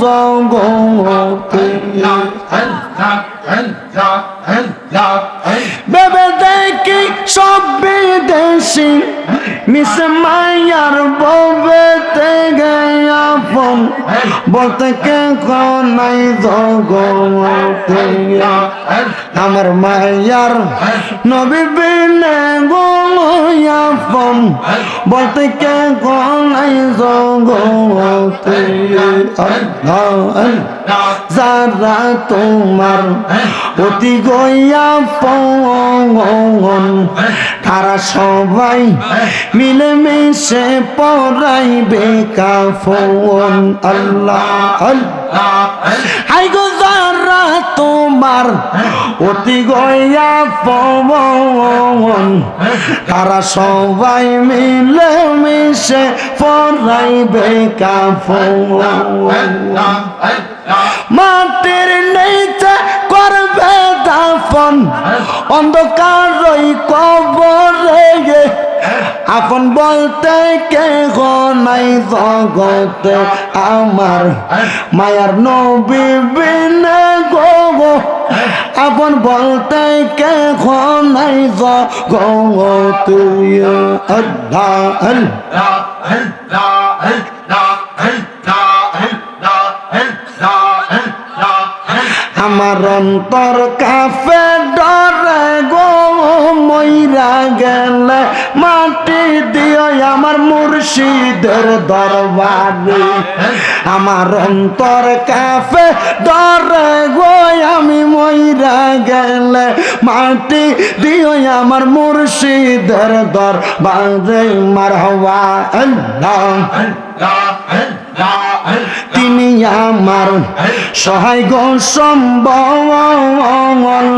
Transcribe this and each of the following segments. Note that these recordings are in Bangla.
জগতে বেবে দেখি সব বিদেশি মিস মায়ার ববেতে আপন বলতে কে নাই জগতে আমার মায়ার নবী বিনে গোয়াপন বলতে কে নাই জগতে? যারা তোমার অতি গইয়া পন তারা সবাই মিলে মিশে পড়াইবে কাফন। আল্লাহ আল্লাহ হাই গো তোমার অতি গইয়া পবন। তারা সবাই মিলে মিশে পড়াইবে কাফন। মাটির নিচে করবে দাফন। অন্ধকার কবরে আপন বলতে কে গো নাই জগতে আমার মায়ার নবী বিনে গো আপন বলতে কে নাই জগতে। আল্লাহ আল্লাহ। আমার অন্তর কাফে ডরে গো। মইরা গেলে মাটি দিও আমার মুর্শিদের দরবারে। আমার অন্তর কাফে ডরে গো আমি মইরা গেলে মাটি দিও আমার মুর্শিদের দরবারে। মার হওয়া আল্লাহ। তিনি আমার সহায় গো সম্বল।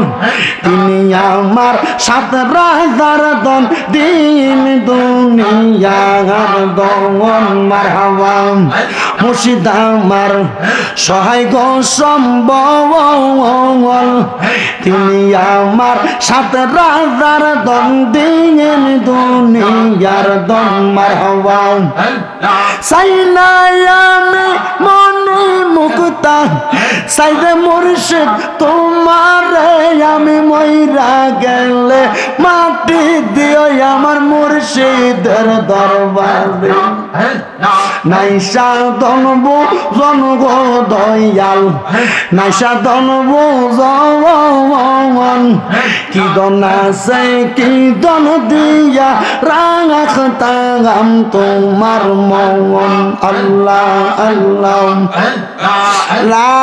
তিনি আমার সাত রাজার দন, দিন দুনিয়ার দন মার হাওয়া মুর্শিদ আমার সহায় গো সম্বল। তিনি আমার সাত রাজার দন, দিন দুনিয়ার দন মার সাইনাই আমি মনে মুক্তা, সাইদে মুর্শিদ, তোমার আমি ময়রা গেলে মাটি দিও আমার মুর্শিদের দরবারে। নাইসা দনবু জনগ দয়াল। নাইসা দনবু জন কি আছে, কি দন দিয়া রাখ তাগাম তোমার মন আল্লাহ আল্লাহ। লা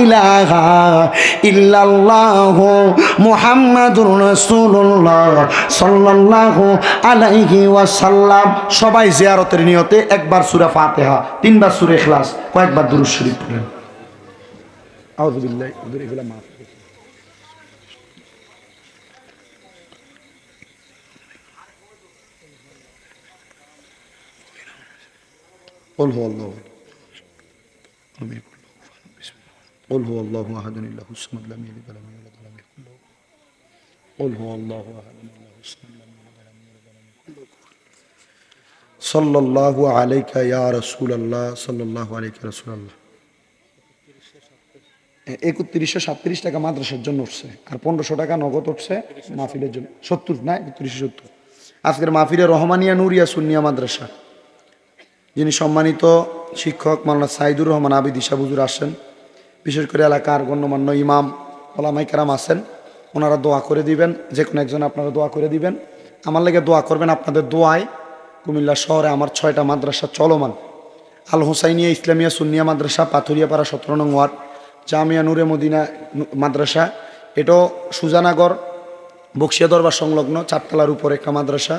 ইলাহা ইল্লাল্লাহু মুহাম্মাদুর রাসূলুল্লাহ সাল্লাল্লাহু আলাইহি ওয়াসাল্লাম সবাই জিয়ারতের নিয়তে একবার সূরা ফাতিহা তিনবার সূরা ইখলাস কয়েকবার দুরূদ শরীফ পড়েন আউযু বিল্লাহি ওদের এগুলা মাফ قل هو الله لم يكن له كفوا بسم الله قل هو الله احد الله الصمد لم يلد ولم يولد ولم يكن له قل هو الله احد الله الصمد لم يلد ولم يولد ولم يكن له كفوا صلى الله عليك يا رسول الله صلى الله عليك يا رسول الله একত্রিশশো সাতত্রিশ টাকা মাদ্রাসার জন্য উঠছে আর পনেরোশো টাকা নগদ উঠছে মাহফিলের জন্য সত্তর না একত্রিশশো সত্তর আজকের মাহফিলে রহমানিয়া নুরিয়া সুন্নিয়া মাদ্রাসা যিনি সম্মানিত শিক্ষক মাওলানা সাইদুর রহমান আবিদ ইসাবুজুর আসেন বিশেষ করে এলাকার গণ্যমান্য ইমাম ওলামাই কারাম আছেন ওনারা দোয়া করে দিবেন, যে কোনো একজন আপনারা দোয়া করে দিবেন। আমার লেগে দোয়া করবেন আপনাদের দোয়ায়। কুমিল্লা শহরে আমার ছয়টা মাদ্রাসা চলমান। আল হোসাইনিয়া ইসলামিয়া সুনিয়া মাদ্রাসা, পাথুরিয়াপাড়া সতেরো নং ওয়ার্ড, জামিয়া নুরে মদিনা মাদ্রাসা। এটাও সুজানাগর বক্সিয়া দরবার সংলগ্ন চারতলার উপর একটা মাদ্রাসা।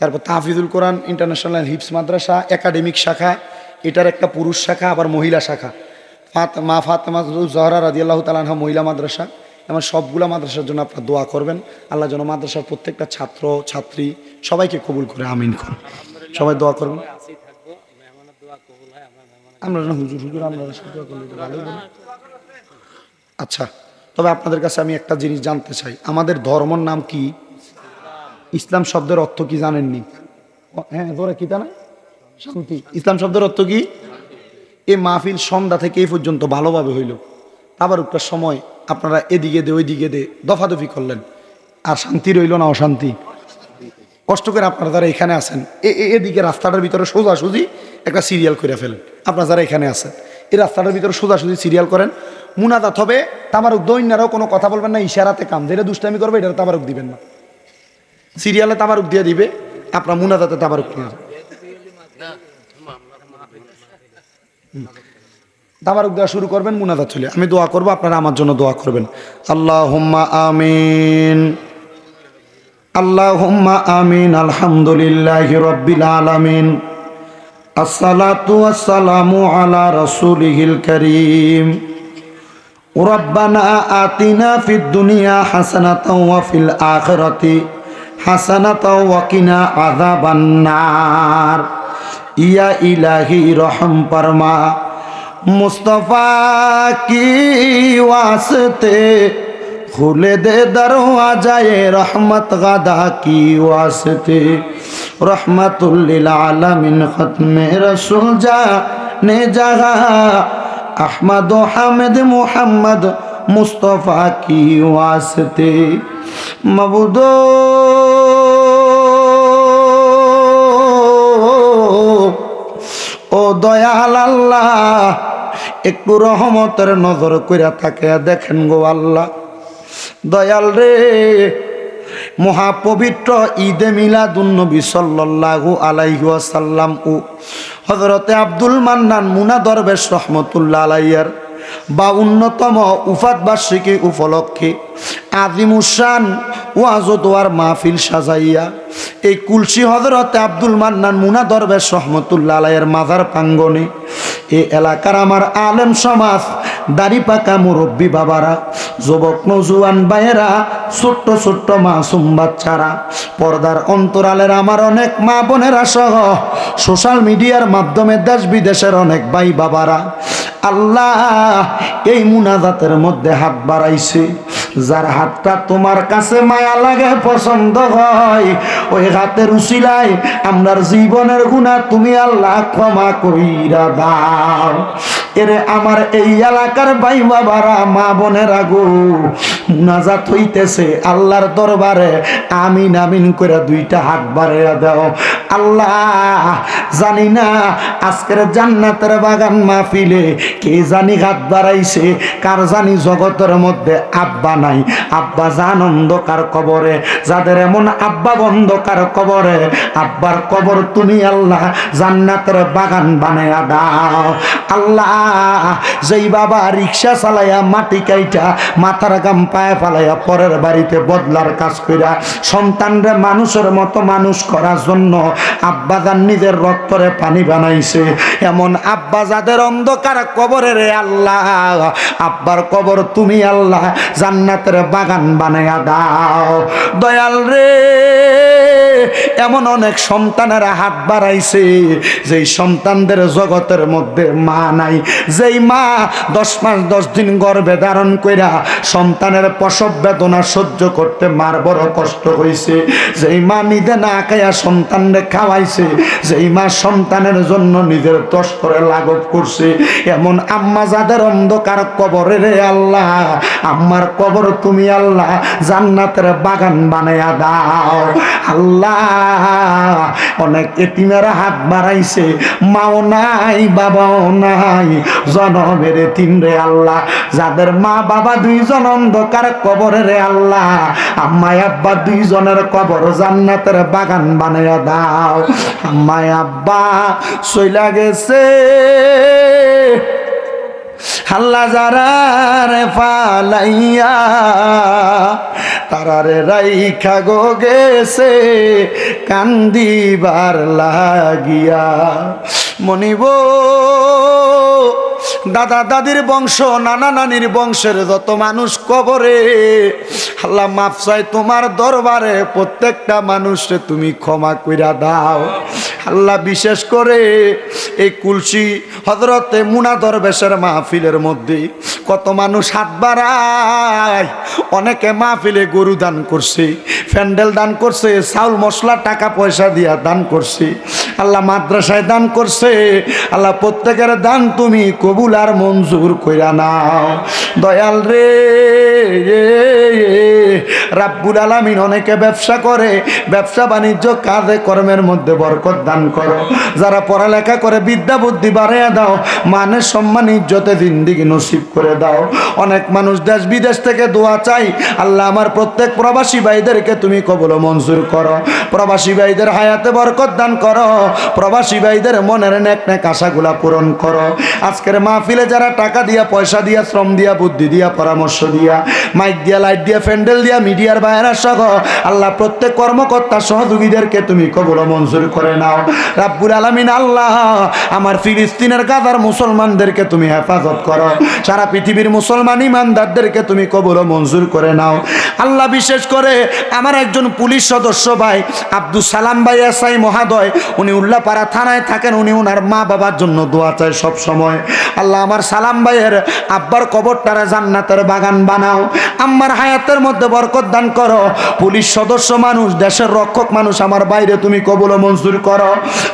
তারপর তাহফিজুল কোরআন ইন্টারন্যাশনাল হিপস মাদ্রাসা, একাডেমিক শাখা। এটার একটা পুরুষ শাখা, আবার মহিলা শাখা। ফাত, মা ফাতেমা জহরা রাদিয়াল্লাহু তালানহা মহিলা মাদ্রাসা। এমন সবগুলা মাদ্রাসার জন্য আপনার দোয়া করবেন। আল্লাহ যেন মাদ্রাসার প্রত্যেকটা ছাত্র, ছাত্রী সবাইকে কবুল করে, আমিন করুন। সবাই দোয়া করবেন। আমরা হুজুর হুজুর আচ্ছা তবে আপনাদের কাছে আমি একটা জিনিস জানতে চাই। আমাদের ধর্মর নাম কি? ইসলাম শব্দের অর্থ কি জানেননি? হ্যাঁ তোরা কি জানা শান্তি। ইসলাম শব্দের অর্থ কি? এই মাহফিল সন্ধ্যা থেকে এই পর্যন্ত ভালোভাবে হইল। আবার একটা সময় আপনারা এদিকে দে ওইদিকে দে দফাদফি করলেন আর শান্তি রইল না অশান্তি কষ্ট করে আপনারা যারা এখানে আছেন এদিকে রাস্তাটার ভিতরে সোজাসুজি একটা সিরিয়াল করে ফেলেন আপনারা যারা এখানে আছেন এই রাস্তাটার ভিতরে সোজাসুজি সিরিয়াল করেন মুনাদাত হবে তামারুক দৈন্যারাও কোনো কথা বলবেন না ইশারাতে কাম যেটা দুষ্টামি করবে এটা তামারুক দিবেন না সিরিয়ালে তামারুক দিয়ে দিবে আপনার মুনাদাতে তামারুক নিয়ে তাবারক দেওয়া শুরু করবেন, মুনাজাত চলে। আমি দোয়া করব, আপনারা আমার জন্য দোয়া করবেন। আল্লাহ হোম্মা আমিন। আল্লাহ হোম্মা আমিন, আলহামদুলিল্লাহ রব্বিল আলামিন। আসসালাতু আসসালামু আলা রাসূলিহিল করিম। রব্বানা আতিনা ফিদ দুনিয়া হাসানাতাও ওয়া ফিল আখিরাতি হাসানাতাও ওয়া কিনা আযাবান্নার ইয়া ইলাহি রহম পরমা মুস্তফা কি ওয়াসতে? খুলে দে দরওয়াজায়ে রহমত, গাদা কি ওয়াসতে? রহমতুল্লিল আলামিন খতমে রসুল যা নে জাগা। আহমদ হামিদ মুহাম্মদ মুস্তফা কি ওয়াসতে? মবুদো ও দয়াল আল্লাহ, একটু রহমতের নজর কইরা থাকে দেখেন গো আল্লাহ। দয়াল রে, মহাপবিত্র ঈদে মিলাদুন্নবী সাল্লাল্লাহু আলাইহি ওয়াসাল্লাম ও হযরতে আব্দুল মান্নান মুনা দরবেশ রহমতুল্লাহ আলাইয়ার বা অন্যতম উফাত বার্ষিকী উপলক্ষে আদিমুসান ওয়াজদোয়ার মাহফিল সাজাইয়া এই কুলসি হজরতে আব্দুল মান্নান মুনা দরবেশ রহমতুল্লাহ আলাইয়ের মাজার প্রাঙ্গনে এই এলাকার আমার আলেম সমাজ, দাড়ি পাকা মুরব্বী বাবারা, যুবক নজুয়ান ভাইয়েরা, ছোট্ট ছোট্ট মাসুম বাচ্চারা, পর্দার অন্তরালের আমার অনেক মা বোনেরা সহ সোশ্যাল মিডিয়ার মাধ্যমে দেশ বিদেশের অনেক ভাই বাবারা, আল্লাহ এই মুনাজাতের মধ্যে হাত বাড়াইছে। যার হাতটা তোমার কাছে মায়া লাগে, পছন্দ হয়, ওই হাতের উশিলায় আমরার জীবনের গুণা তুমি আল্লাহ ক্ষমা কইরা দাও। এরে আমার এই এলাকার ভাই বাবারা, মা বোনেরা গো মুনাজাত হইতেছে আল্লাহর দরবারে, আমিন আমিন করে দুইটা হাত বাড়াইয়া দাও। আল্লাহ, জানি না আজকের জান্নাতের বাগান মাহফিলে কে জানি হাত বাড়াইছে, কার জানি জগতের মধ্যে আব্বা নাই। আব্বা জান অন্ধকার কবরে, যাদের এমন আব্বা বন্ধকার কবরে, আব্বার কবর তুমি আল্লাহ জান্নাতের বাগান বানায়া দাও। আল্লাহ যেই বাবা রিক্সা চালাইয়া মাটি কাইটা, মাথার গাম পায়ে ফালাইয়া পরের বাড়িতে বদলার কাজ কইরা সন্তানরে মানুষের মতো মানুষ করার জন্য আব্বা যান নিজের রক্তরে পানি বানাইছে। এমন আব্বা যাদের অন্ধকার কবরে রে আল্লাহ, আব্বার কবর তুমি আল্লাহ জান্নাতের বাগান বানাইয়া দাও। দয়াল রে, এমন অনেক সন্তানেরা হাত বাড়াইছে, যেই সন্তানদের জগতের মধ্যে মা নাই যেই মা দশ মাস দশ দিন গর্ভে ধারণ কইরা সন্তানের প্রসব বেদনা সহ্য করতে মার বড় কষ্ট হয়েছে যেই মা নিজে না খাইয়া সন্তানরে খাওয়াইছে, যেই মা সন্তানের জন্য নিজের দশ করে লাঘব করছে, এমন আম্মা যাদের অন্ধকার কবরে রে আল্লাহ, আম্মার কবর তুমি আল্লাহ জান্নাতের বাগান বানাইয়া দাও। আল্লাহ, অনেক এতিমেরা হাত বাড়াইছে, মাও নাই, বাবাও নাই জনমের তিন রে আল্লাহ। যাদের মা বাবা দুইজন অন্ধকার কবরে রে আল্লাহ। আম্মাই আব্বা দুইজনের কবর জান্নাতের বাগান বানায়া দাও। আম্মাই আব্বা সইলা গেছে। হাল্লা যারা ফালাইয়া, তারারে রাইখা গো গেছে, কান্দিবার লাগিয়া। মনিব দাদা দাদির বংশ, নানা নানির বংশের যত মানুষ কবরে, আল্লাহ মাফ চাই তোমার দরবারে, প্রত্যেকটা মানুষে তুমি ক্ষমা কইরা দাও। আল্লাহ বিশেষ করে এই কুলসি হজরতে মুনা দরবেশের মাহফিলের মধ্যে কত মানুষ হাত বাড়ায়। অনেকে মাহফিলে গরু দান করছে, প্যান্ডেল দান করছে, চাউল, মশলা, টাকা পয়সা দিয়া দান করছে। আল্লাহ মাদ্রাসায় দান করছে। আল্লাহ প্রত্যেকের দান তুমি কবুল আর মঞ্জুর কইরা নাও। দয়াল রে, রাব্বুল আলামিন অনেকে ব্যবসা করে, ব্যবসা বাণিজ্য, কাজে, কর্মের মধ্যে বরকত দান করো। যারা পড়ালেখা করে, বিদ্যা বুদ্ধি বাড়াইয়া দাও মানে সম্মান, ইজ্জতে জিন্দিগি নসিব করে দাও। অনেক মানুষ দেশ বিদেশ থেকে দোয়া চাই আল্লাহ আমার প্রত্যেক প্রবাসী ভাইদেরকে তুমি কবল মঞ্জুর করো। প্রবাসী ভাইদের হায়াতে বরকত দান করো। প্রবাসী ভাইদের মনের নেক নেক আশাগুলা পূরণ করো। আজকের মাহফিলে যারা টাকা দিয়া, পয়সা দিয়া, শ্রম দিয়া, বুদ্ধি দিয়া, পরামর্শ দিয়া, মাইক দিয়া, লাইট দিয়া প্যান্ডেল দিয়া, মিডিয়ার বাইরা সহ আল্লাহ প্রত্যেক কর্মকর্তা সহযোগীদেরকে তুমি কবল মঞ্জুর করে নাও। রাব্বুল আলামিন আল্লাহ, আমার ফিলিস্তিনের গাজার মুসলমানদেরকে তুমি হেফাজত করো। সারা পৃথিবীর মুসলমান ইমানদারদেরকে তুমি কবল মঞ্জুর করে নাও। আল্লাহ বিশেষ করে আমার একজন পুলিশ সদস্য ভাই আব্দুল সালাম ভাই এসআই মহাদয়, উনি উল্লাপাড়া থানায় থাকেন, উনি ওনার মা বাবার জন্য দোয়া চায় সব সময় আল্লাহ আমার সালাম ভাইয়ের আব্বার কবরটারে জান্নাতের বাগান বানাও। আমার হায়াতের মধ্যে বরকত দান করো। পুলিশ সদস্য মানুষ, দেশের রক্ষক মানুষ, আমার বাইরে তুমি কবুল মঞ্জুর করো।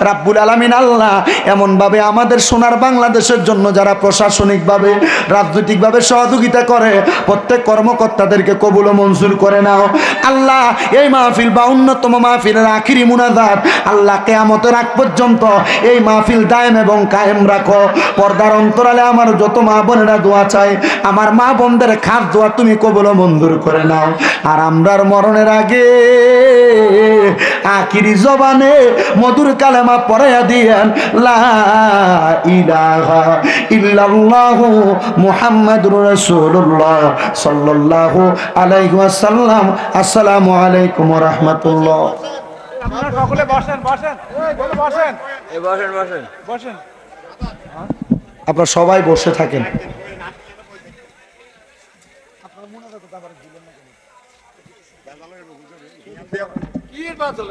রাব্বুল আলামিন আল্লাহ এমনভাবে আমাদের সোনার বাংলাদেশের জন্য যারা প্রশাসনিকভাবে, রাজনৈতিকভাবে সহযোগিতা করে, প্রত্যেক কর্মকর্তাদেরকে কবুল মঞ্জুর করে নাও। আল্লাহ এই মাহফিল বা অন্যতম মাহফিলের আখিরি মুনাজাত আল্লাহ কেয়ামতের আগ পর্যন্ত এই মাহফিল দায়েম এবং কায়েম রাখো। পর্দার অন্তরালে আমার যত মা বোনেরা দোয়া চায়, আমার মা বোনদের খাস দোয়া তুমি কবল ও মঞ্জুর করে নাও। আর আমরার মরণের আগে আখিরি জবানে মধুর কালেমা পড়াইয়া দিয়েন লা ইলাহা ইল্লাল্লাহু মুহাম্মাদুর রাসূলুল্লাহ সাল্লাল্লাহু আলাইহি ওয়াসাল্লাম। আসসালামু আলাইকুম ওয়া রাহমাতুল্লাহ। আপনারা সকলে বসেন বসেন। বলে বসেন। এই বসেন বসেন। বসেন। আপনারা সবাই বসে থাকেন। নির্বাচন